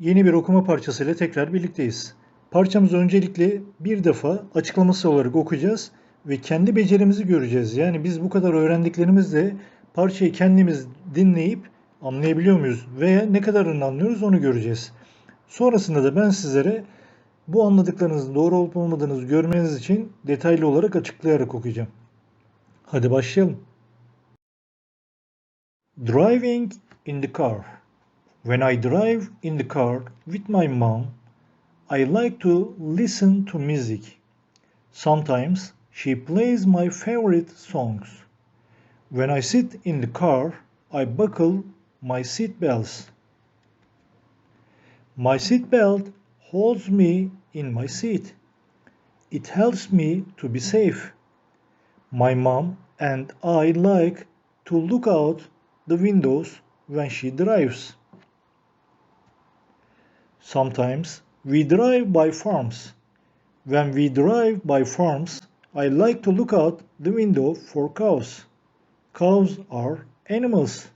Yeni bir okuma parçasıyla tekrar birlikteyiz. Parçamızı öncelikle bir defa açıklaması olarak okuyacağız ve kendi becerimizi göreceğiz. Yani biz bu kadar öğrendiklerimizle parçayı kendimiz dinleyip anlayabiliyor muyuz veya ne kadarını anlıyoruz onu göreceğiz. Sonrasında da ben sizlere bu anladıklarınızın doğru olup olmadığınızı görmeniz için detaylı olarak açıklayarak okuyacağım. Hadi başlayalım. Driving in the car. When I drive in the car with my mom, I like to listen to music. Sometimes she plays my favorite songs. When I sit in the car, I buckle my seat belts. My seat belt holds me in my seat. It helps me to be safe. My mom and I like to look out the windows when she drives. Sometimes we drive by farms. When we drive by farms, I like to look out the window for cows. Cows are animals.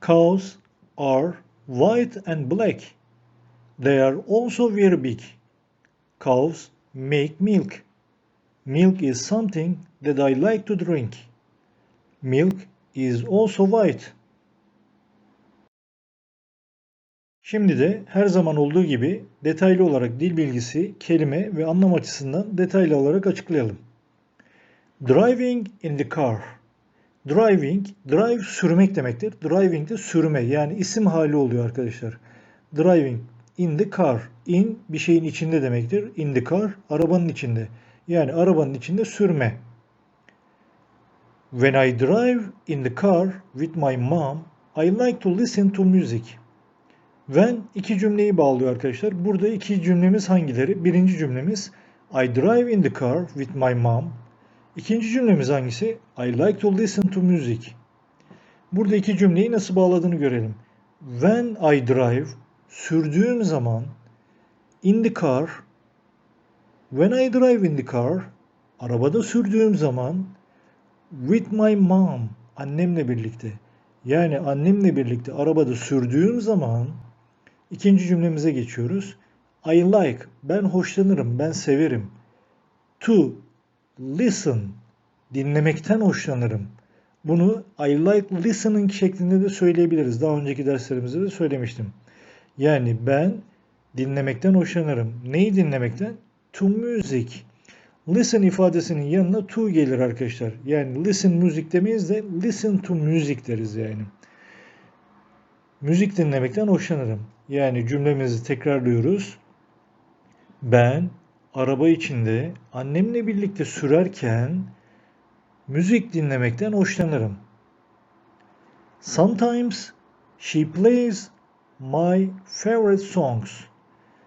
Cows are white and black. They are also very big. Cows make milk. Milk is something that I like to drink. Milk is also white. Şimdi de her zaman olduğu gibi detaylı olarak dil bilgisi, kelime ve anlam açısından detaylı olarak açıklayalım. Driving in the car. Driving, drive sürmek demektir. Driving de sürme yani isim hali oluyor arkadaşlar. Driving in the car. In bir şeyin içinde demektir. In the car arabanın içinde. Yani arabanın içinde sürme. When I drive in the car with my mom, I like to listen to music. When iki cümleyi bağlıyor arkadaşlar. Burada iki cümlemiz hangileri? Birinci cümlemiz I drive in the car with my mom. İkinci cümlemiz hangisi? I like to listen to music. Burada iki cümleyi nasıl bağladığını görelim. When I drive, sürdüğüm zaman, in the car, when I drive in the car, arabada sürdüğüm zaman, with my mom, annemle birlikte. Yani annemle birlikte arabada sürdüğüm zaman, ikinci cümlemize geçiyoruz. I like, ben hoşlanırım, ben severim. To, listen, dinlemekten hoşlanırım. Bunu I like listening şeklinde de söyleyebiliriz. Daha önceki derslerimizde de söylemiştim. Yani ben dinlemekten hoşlanırım. Neyi dinlemekten? To music. Listen ifadesinin yanına to gelir arkadaşlar. Yani listen müzik demeyiz de listen to music deriz yani. Müzik dinlemekten hoşlanırım. Yani cümlemizi tekrarlıyoruz. Ben araba içinde annemle birlikte sürerken müzik dinlemekten hoşlanırım. Sometimes she plays my favorite songs.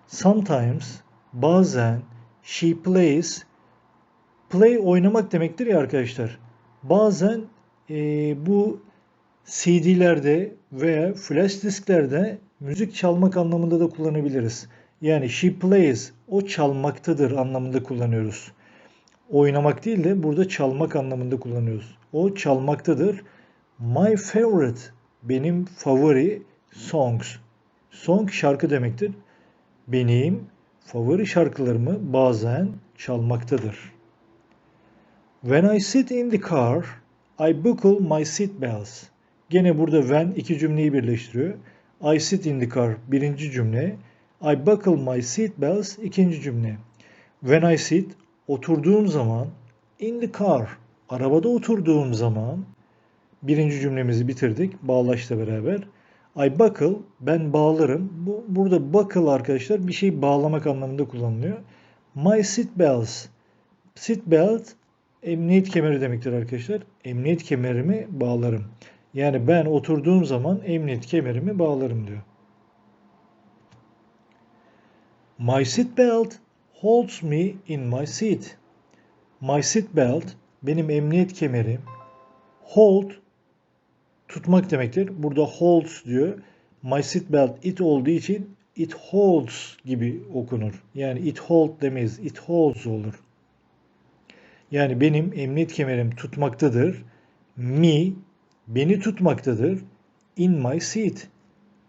Sometimes bazen she plays play oynamak demektir ya arkadaşlar. Bazen e, bu CD'lerde veya flash disklerde müzik çalmak anlamında da kullanabiliriz. Yani she plays, o çalmaktadır anlamında kullanıyoruz. Oynamak değil de burada çalmak anlamında kullanıyoruz. O çalmaktadır. My favorite, benim favori songs. Song şarkı demektir. Benim favori şarkılarımı bazen çalmaktadır. When I sit in the car, I buckle my seat belts. Gene burada when iki cümleyi birleştiriyor. I sit in the car birinci cümle. I buckle my seat belts ikinci cümle. When I sit oturduğum zaman in the car arabada oturduğum zaman birinci cümlemizi bitirdik bağlaçla beraber. I buckle ben bağlarım. Bu burada buckle arkadaşlar bir şey bağlamak anlamında kullanılıyor. My seat belts. Seat belt emniyet kemeri demektir arkadaşlar. Emniyet kemerimi bağlarım. Yani ben oturduğum zaman emniyet kemerimi bağlarım diyor. My seat belt holds me in my seat. My seat belt benim emniyet kemerim. Hold tutmak demektir. Burada holds diyor. My seat belt it olduğu için it holds gibi okunur. Yani it hold demeyiz. It holds olur. Yani benim emniyet kemerim tutmaktadır. Me beni tutmaktadır. In my seat.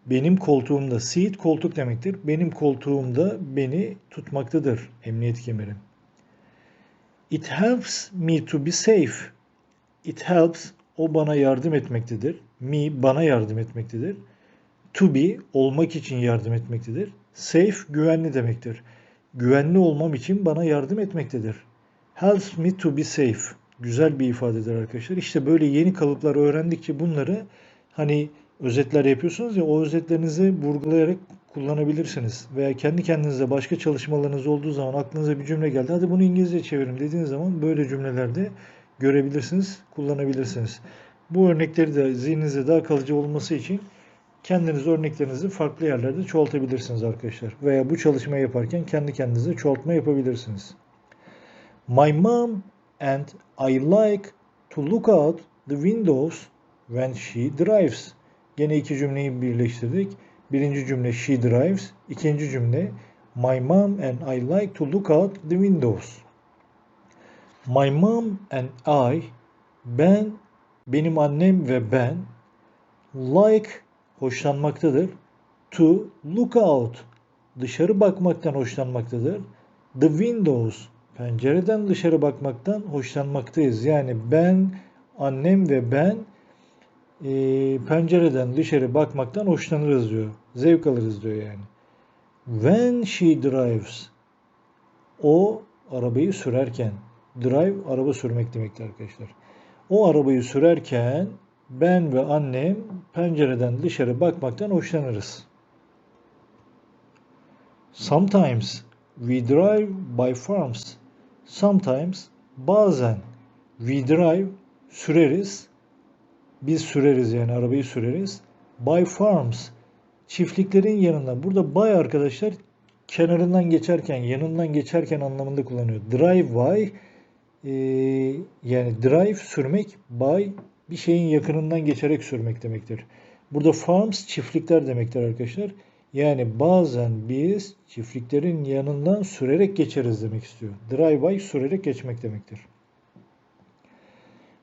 benim koltuğumda seat koltuk demektir. Benim koltuğumda beni tutmaktadır emniyet kemerim. It helps me to be safe. It helps o bana yardım etmektedir. Me bana yardım etmektedir. To be olmak için yardım etmektedir. Safe güvenli demektir. Güvenli olmam için bana yardım etmektedir. Helps me to be safe. Güzel bir ifadedir arkadaşlar. İşte böyle yeni kalıplar öğrendikçe bunları hani özetler yapıyorsunuz ya o özetlerinizi vurgulayarak kullanabilirsiniz. Veya kendi kendinize başka çalışmalarınız olduğu zaman aklınıza bir cümle geldi. Hadi bunu İngilizce çevirin dediğiniz zaman böyle cümlelerde görebilirsiniz, kullanabilirsiniz. Bu örnekleri de zihninizde daha kalıcı olması için kendiniz örneklerinizi farklı yerlerde çoğaltabilirsiniz arkadaşlar. Veya bu çalışmayı yaparken kendi kendinize çoğaltma yapabilirsiniz. My mom and I like to look out the windows when she drives. Gene iki cümleyi birleştirdik. Birinci cümle she drives. İkinci cümle My mom and I like to look out the windows. My mom and I ben benim annem ve ben like hoşlanmaktadır. To look out dışarı bakmaktan hoşlanmaktadır. The windows pencereden dışarı bakmaktan hoşlanmaktayız. Yani ben, annem ve ben e, pencereden dışarı bakmaktan hoşlanırız diyor. Zevk alırız diyor yani. When she drives o arabayı sürerken drive araba sürmek demektir arkadaşlar. O arabayı sürerken ben ve annem pencereden dışarı bakmaktan hoşlanırız. Sometimes we drive by farms. Sometimes bazen we drive süreriz. Biz süreriz yani arabayı süreriz. By farms çiftliklerin yanından. Burada by arkadaşlar kenarından geçerken, yanından geçerken anlamında kullanıyor. Drive by e, yani drive sürmek, by bir şeyin yakınından geçerek sürmek demektir. Burada farms çiftlikler demektir arkadaşlar. Yani bazen biz çiftliklerin yanından sürerek geçeriz demek istiyor. Drive by sürerek geçmek demektir.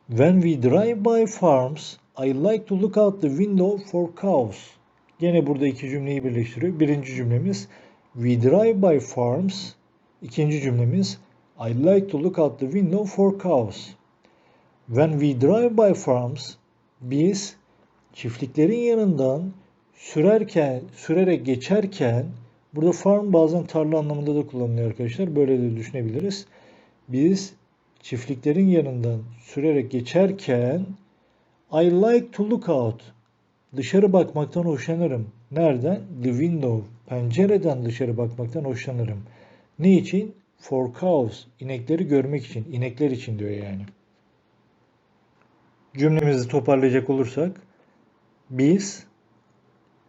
When we drive by farms, I like to look out the window for cows. Gene burada iki cümleyi birleştiriyor. Birinci cümlemiz We drive by farms. İkinci cümlemiz I like to look out the window for cows. When we drive by farms, biz çiftliklerin yanından sürerken, sürerek geçerken burada farm bazen tarla anlamında da kullanılıyor arkadaşlar. Böyle de düşünebiliriz. Biz çiftliklerin yanından sürerek geçerken I like to look out. Dışarı bakmaktan hoşlanırım. Nereden? The window. Pencereden dışarı bakmaktan hoşlanırım. Ne için? For cows. İnekleri görmek için. İnekler için diyor yani. Cümlemizi toparlayacak olursak biz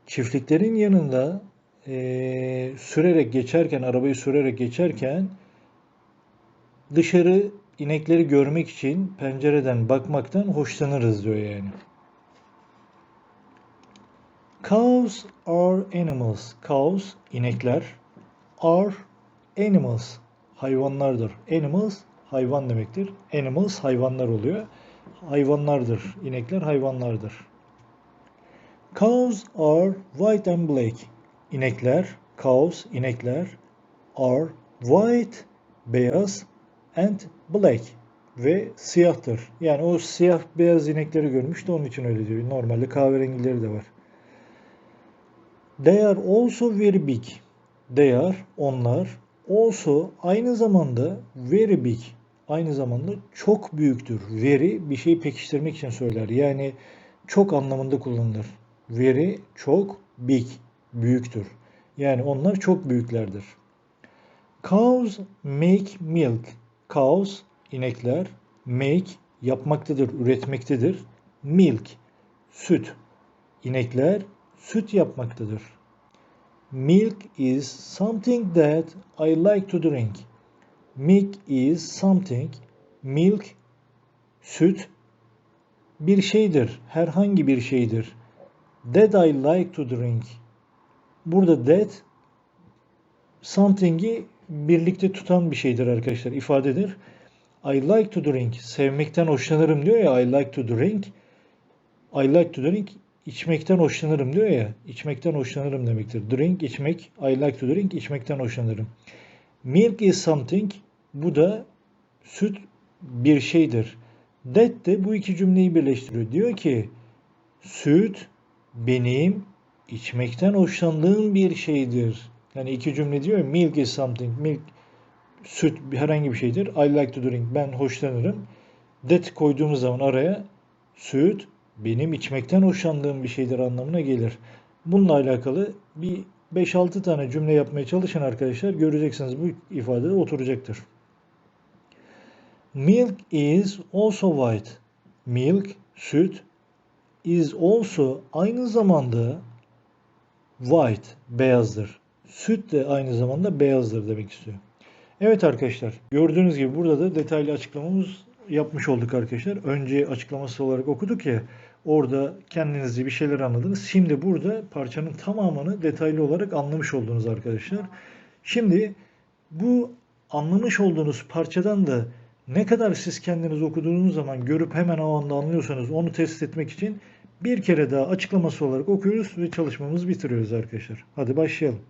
çiftliklerin yanında e, sürerek geçerken, arabayı sürerek geçerken dışarı inekleri görmek için pencereden bakmaktan hoşlanırız diyor yani. Cows are animals. Cows inekler. Are animals hayvanlardır. Animals hayvan demektir. Animals hayvanlar oluyor. Hayvanlardır. İnekler hayvanlardır. Cows are white and black. İnekler, cows, inekler are white, beyaz and black ve siyahtır. Yani o siyah beyaz inekleri görmüş de onun için öyle diyor. Normalde kahverengileri de var. They are also very big. They are, onlar, also aynı zamanda very big. Aynı zamanda çok büyüktür. Very bir şeyi pekiştirmek için söyler. Yani çok anlamında kullanılır. Very çok big büyüktür. Yani onlar çok büyüklerdir. Cows make milk. Cows inekler make yapmaktadır, üretmektedir. Milk süt. İnekler süt yapmaktadır. Milk is something that I like to drink. Milk is something. Milk süt bir şeydir, herhangi bir şeydir. That I like to drink. Burada that something'i birlikte tutan bir şeydir arkadaşlar, ifadedir. I like to drink. Sevmekten hoşlanırım diyor ya I like to drink. I like to drink içmekten hoşlanırım diyor ya. içmekten hoşlanırım demektir. Drink içmek. I like to drink içmekten hoşlanırım. Milk is something. Bu da süt bir şeydir. That de bu iki cümleyi birleştiriyor. Diyor ki süt benim içmekten hoşlandığım bir şeydir. Yani iki cümle diyor milk is something. Milk süt herhangi bir şeydir. I like to drink. Ben hoşlanırım. That koyduğumuz zaman araya süt benim içmekten hoşlandığım bir şeydir anlamına gelir. Bununla alakalı bir 5-6 tane cümle yapmaya çalışın arkadaşlar. Göreceksiniz bu ifade de oturacaktır. Milk is also white. Milk, süt, is also aynı zamanda white, beyazdır. Süt de aynı zamanda beyazdır demek istiyor. Evet arkadaşlar, gördüğünüz gibi burada da detaylı açıklamamız yapmış olduk arkadaşlar. Önce açıklaması olarak okuduk ya, orada kendinizce bir şeyler anladınız. Şimdi burada parçanın tamamını detaylı olarak anlamış oldunuz arkadaşlar. Şimdi bu anlamış olduğunuz parçadan da ne kadar siz kendiniz okuduğunuz zaman görüp hemen o anda anlıyorsanız onu test etmek için bir kere daha açıklaması olarak okuyoruz ve çalışmamızı bitiriyoruz arkadaşlar. Hadi başlayalım.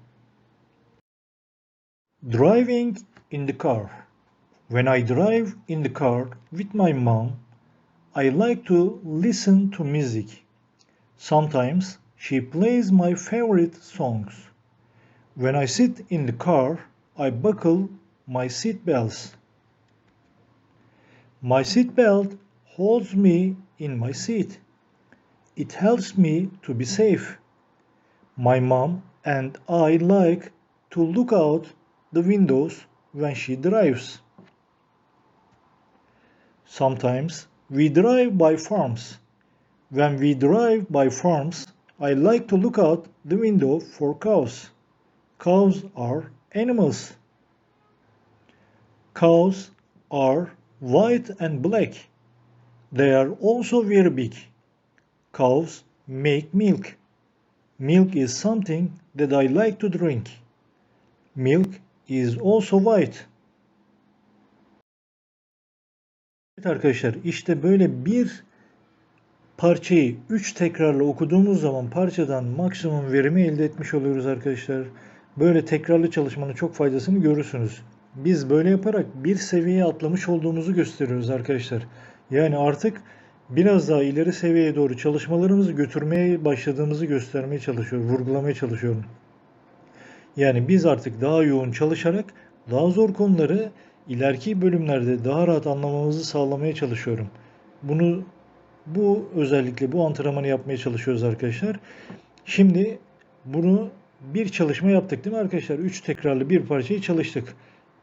Driving in the car. When I drive in the car with my mom, I like to listen to music. Sometimes she plays my favorite songs. When I sit in the car, I buckle my seat belts. My seat belt holds me in my seat. It helps me to be safe. My mom and I like to look out the windows when she drives. Sometimes we drive by farms. When we drive by farms, I like to look out the window for cows. Cows are animals. Cows are white and black. They are also very big. Cows make milk. Milk is something that I like to drink. Milk is also white. Evet arkadaşlar işte böyle bir parçayı 3 tekrarla okuduğumuz zaman parçadan maksimum verimi elde etmiş oluyoruz arkadaşlar. Böyle tekrarlı çalışmanın çok faydasını görürsünüz. Biz böyle yaparak bir seviyeye atlamış olduğumuzu gösteriyoruz arkadaşlar. Yani artık biraz daha ileri seviyeye doğru çalışmalarımızı götürmeye başladığımızı göstermeye çalışıyorum, vurgulamaya çalışıyorum. Yani biz artık daha yoğun çalışarak daha zor konuları ileriki bölümlerde daha rahat anlamamızı sağlamaya çalışıyorum. Bunu bu özellikle bu antrenmanı yapmaya çalışıyoruz arkadaşlar. Şimdi bunu bir çalışma yaptık değil mi arkadaşlar? 3 tekrarlı bir parçayı çalıştık.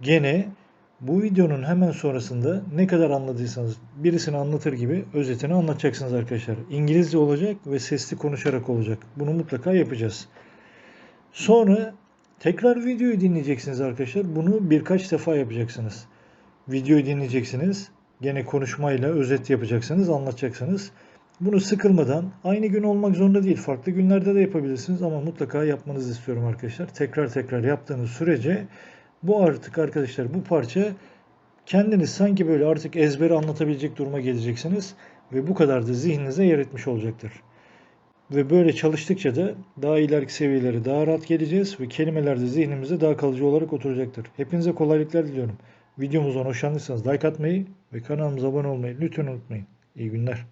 Gene bu videonun hemen sonrasında ne kadar anladıysanız birisini anlatır gibi özetini anlatacaksınız arkadaşlar. İngilizce olacak ve sesli konuşarak olacak. Bunu mutlaka yapacağız. Sonra tekrar videoyu dinleyeceksiniz arkadaşlar. Bunu birkaç defa yapacaksınız. Videoyu dinleyeceksiniz. Gene konuşmayla özet yapacaksınız, anlatacaksınız. Bunu sıkılmadan aynı gün olmak zorunda değil. Farklı günlerde de yapabilirsiniz ama mutlaka yapmanızı istiyorum arkadaşlar. Tekrar tekrar yaptığınız sürece bu artık arkadaşlar bu parça kendiniz sanki böyle artık ezbere anlatabilecek duruma geleceksiniz ve bu kadar da zihninize yer etmiş olacaktır. Ve böyle çalıştıkça da daha ileriki seviyelere daha rahat geleceğiz ve kelimeler de zihnimize daha kalıcı olarak oturacaktır. Hepinize kolaylıklar diliyorum. Videomuzdan hoşlandıysanız like atmayı ve kanalımıza abone olmayı lütfen unutmayın. İyi günler.